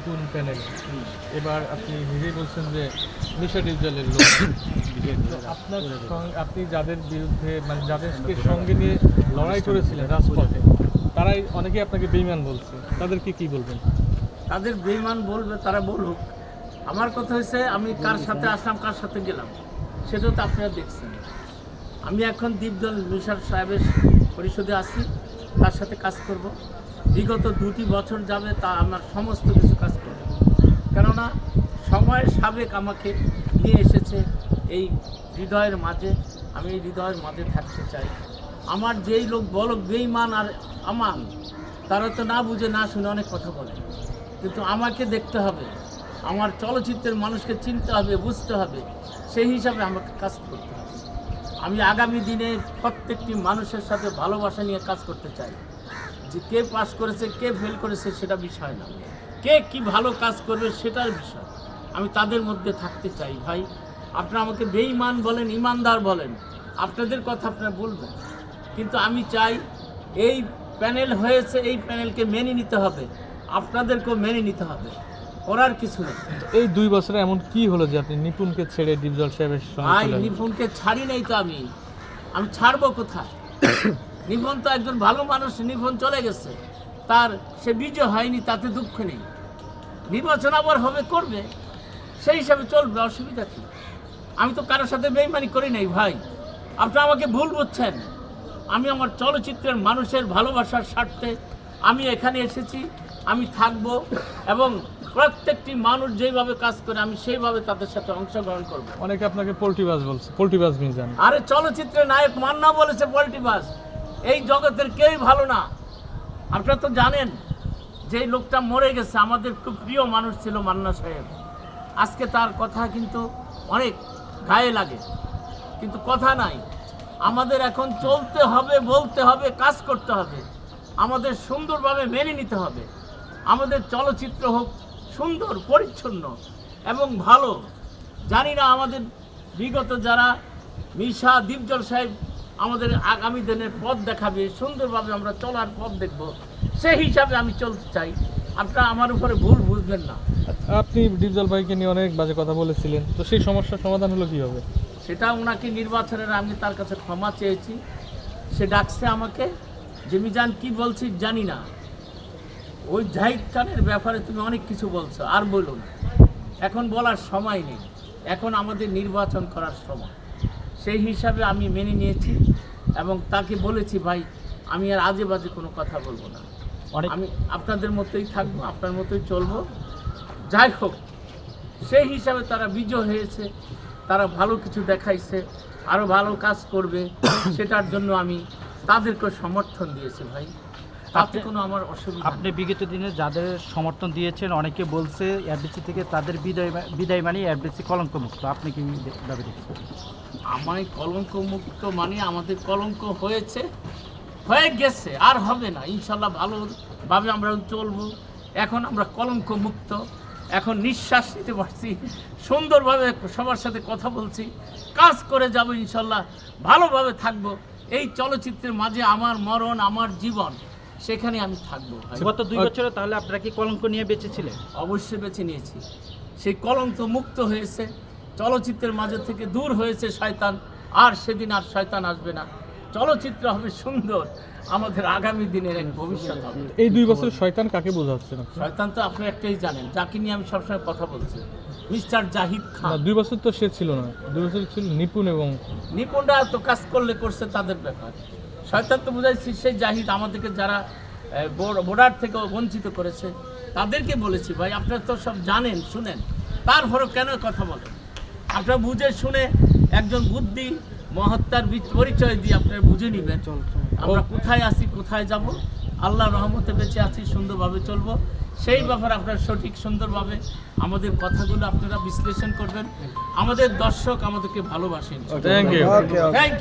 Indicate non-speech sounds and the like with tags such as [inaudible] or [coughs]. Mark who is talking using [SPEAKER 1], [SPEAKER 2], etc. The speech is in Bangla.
[SPEAKER 1] নিপুণ প্যানেল। এবার আপনি নিজেই বলছেন যে মিশা ডিপজলের লোক। আপনার আপনি যাদের বিরুদ্ধে মানে যাদেরকে সঙ্গে নিয়ে লড়াই করেছিলেন রাজপথে, তারাই অনেকেই আপনাকে বেইমান বলছে। তাদেরকে কি বলবেন?
[SPEAKER 2] তাদের বেইমান বলবে, তারা বলুক। আমার কথা হয়েছে আমি কার সাথে আসলাম, কার সাথে গেলাম সেটাও তো আপনারা দেখছেন। আমি এখন দীপদল মিশার সাহেবের পরিষদে আছি, তার সাথে কাজ করব। বিগত দুটি বছর যাবে তা আমার সমস্ত কিছু কাজ করব। কেননা সময়ের সাবেক আমাকে নিয়ে এসেছে এই হৃদয়ের মাঝে, আমি এই হৃদয়ের মাঝে থাকতে চাই। আমার যেই লোক বলো বেইমান আর আমান, তারা তো না বুঝে, না শুনে অনেক কথা বলে। কিন্তু আমাকে দেখতে হবে, আমার চলচ্চিত্রের মানুষকে চিনতে হবে, বুঝতে হবে, সেই হিসাবে আমাকে কাজ করতে হবে। আমি আগামী দিনে প্রত্যেকটি মানুষের সাথে ভালোবাসা নিয়ে কাজ করতে চাই। যে কে পাস করেছে কে ফেল করেছে সেটা বিষয় না। কে কি ভালো কাজ করবে সেটার বিষয়। আমি তাদের মধ্যে থাকতে চাই ভাই। আপনারা আমাকে বেঈমান বলেন ইমানদার বলেন। আপনাদের কথা আপনারা বলবেন। কিন্তু আমি চাই এই প্যানেল হয়েছে এই প্যানেলকে মেনে নিতে হবে। আপনাদেরকেও মেনে নিতে হবে। করার কিছু নেই।
[SPEAKER 1] এই দুই বছরে এমন কি হলো যে আপনি নিপুণকে ছেড়ে ডিপজল সাহেবের সঙ্গে
[SPEAKER 2] ভাই নিপুণকে ছাড়ি নাই তো আমি। আমি ছাড়বো কোথায়? নিপুণ তো একজন ভালো মানুষ নিপুণ চলে গেছে। তার সে বিজয় হয়নি তাতে দুঃখ নেই। নির্বাচন আবার হবে করবে। সেই হিসাবে চলবে অসুবিধা কি? আমি তো কারোর সাথে বেইমানি করি নাই ভাই। আপনি আমাকে ভুল বুঝছেন। আমি আমার চলচ্চিত্রের মানুষের ভালোবাসার স্বার্থে আমি এখানে এসেছি আমি থাকব এবং প্রত্যেকটি মানুষ যেভাবে কাজ করে আমি সেইভাবে তাদের সাথে অংশগ্রহণ করব।
[SPEAKER 1] অনেকে আপনাকে পোল্ট্রিবাজ বলছে পোল্ট্রিবাজ মিজান
[SPEAKER 2] আরে চলচ্চিত্রে নায়ক মান্না বলেছে পল্টিবাস এই জগতের কেউই ভালো না। আপনারা তো জানেন যে লোকটা মরে গেছে, আমাদের খুব প্রিয় মানুষ ছিল মান্না সাহেব। আজকে তার কথা কিন্তু অনেক গায়ে লাগে। কিন্তু কথা নাই, আমাদের এখন চলতে হবে, বলতে হবে, কাজ করতে হবে। আমাদের সুন্দরভাবে মেনে নিতে হবে। আমাদের চলচ্চিত্র হোক, সুন্দর, পরিচ্ছন্ন এবং ভালো। জানি না আমাদের বিগত যারা মিশা, দীপজল সাহেব আমাদের আগামী দিনের পথ দেখাবে সুন্দরভাবে আমরা চলার পথ দেখব। সেই হিসাবে আমি চলতে চাই। আপনারা আমার উপরে ভুল বুঝবেন না।
[SPEAKER 1] আপনি ডিপজল ভাইকে নিয়ে অনেক বাজে কথা বলেছিলেন। তো সেই সমস্যার সমাধান হলো কি হবে
[SPEAKER 2] সেটা ওনাকে নির্বাচনের আমি তার কাছে ক্ষমা চেয়েছি। সে ডাকছে আমাকে। যে মিজান কি বলছি জানি না। ওই জাহিদ খানের ব্যাপারে তুমি অনেক কিছু বলছো। আর বলুন এখন বলার সময় নেই। এখন আমাদের নির্বাচন করার সময়। সেই হিসাবে আমি মেনে নিয়েছি এবং তাকে বলেছি ভাই আমি আর আজে বাজে কোনো কথা বলব না। আমি আপনাদের মতোই থাকব আপনার মতোই চলবো। যাই হোক সেই হিসাবে তারা বিজয় হয়েছে তারা ভালো কিছু দেখাইছে আরও ভালো কাজ করবে। [coughs] সেটার জন্য আমি তাদেরকে সমর্থন দিয়েছি ভাই। তাতে কোনো আমার অসুবিধা
[SPEAKER 3] আপনি বিগত দিনে যাদের সমর্থন দিয়েছেন অনেকে বলছে এফডিসি থেকে তাদের বিদায় বিদায় মানে এফডিসি কলঙ্ক মুক্ত আপনি কি দাবি দেখছেন?
[SPEAKER 2] আমায় কলঙ্ক মুক্ত মানে আমাদের কলঙ্ক হয়েছে হয়ে গেছে আর হবে না। ইনশাল্লাহ ভালোভাবে আমরা চলবো। এখন আমরা কলঙ্ক মুক্ত এখন নিঃশ্বাস নিতে পারছি সুন্দরভাবে সবার সাথে কথা বলছি কাজ করে যাব ইনশাল্লাহ ভালোভাবে থাকব। এই চলচ্চিত্রের মাঝে আমার মরণ আমার জীবন সেখানে আমি থাকব।
[SPEAKER 3] গত দুই বছরে তাহলে আপনারা কি কলঙ্ক নিয়ে বেঁচেছিলেন
[SPEAKER 2] অবশ্যই বেছে নিয়েছি। সেই কলঙ্ক মুক্ত হয়েছে চলচ্চিত্রের মাঝে থেকে দূর হয়েছে শয়তান আর সেদিন আর শয়তান আসবে না। চলচ্চিত্র হবে সুন্দর। আমাদের আগামী দিনের এক ভবিষ্যৎ হবে।
[SPEAKER 1] এই দুই বছর শয়তান কাকে বোঝাচ্ছেন আপনি?
[SPEAKER 2] শয়তান তো আপনি একটাই জানেন যাকে নিয়ে আমি সবসময় কথা বলছি। মিস্টার জাহিদ খান।
[SPEAKER 1] দুই বছর তো সে ছিল না। দুই বছর ছিল নিপুণ এবং
[SPEAKER 2] নিপুণরা তো কাজ করলে করছে তাদের ব্যাপার। শয়তান তো বুঝাইছি সেই জাহিদ আমাদেরকে যারা বোর্ডার থেকে বঞ্চিত করেছে তাদেরকে বলেছি ভাই আপনারা তো সব জানেন শুনেন। তারপরেও কেন কথা বলেন? আপনারা বুঝে শুনে একজন বুদ্ধি মহাত্মার পরিচয় দিয়ে আপনারা বুঝে নেবেন। আমরা কোথায় আছি কোথায় যাব? আল্লাহ রহমতে বেঁচে আছি সুন্দরভাবে চলবো। সেই ব্যাপারে আপনার সঠিক সুন্দরভাবে আমাদের কথাগুলো আপনারা বিশ্লেষণ করবেন। আমাদের দর্শক আমাদেরকে ভালোবাসেন।
[SPEAKER 1] Thank you
[SPEAKER 2] thank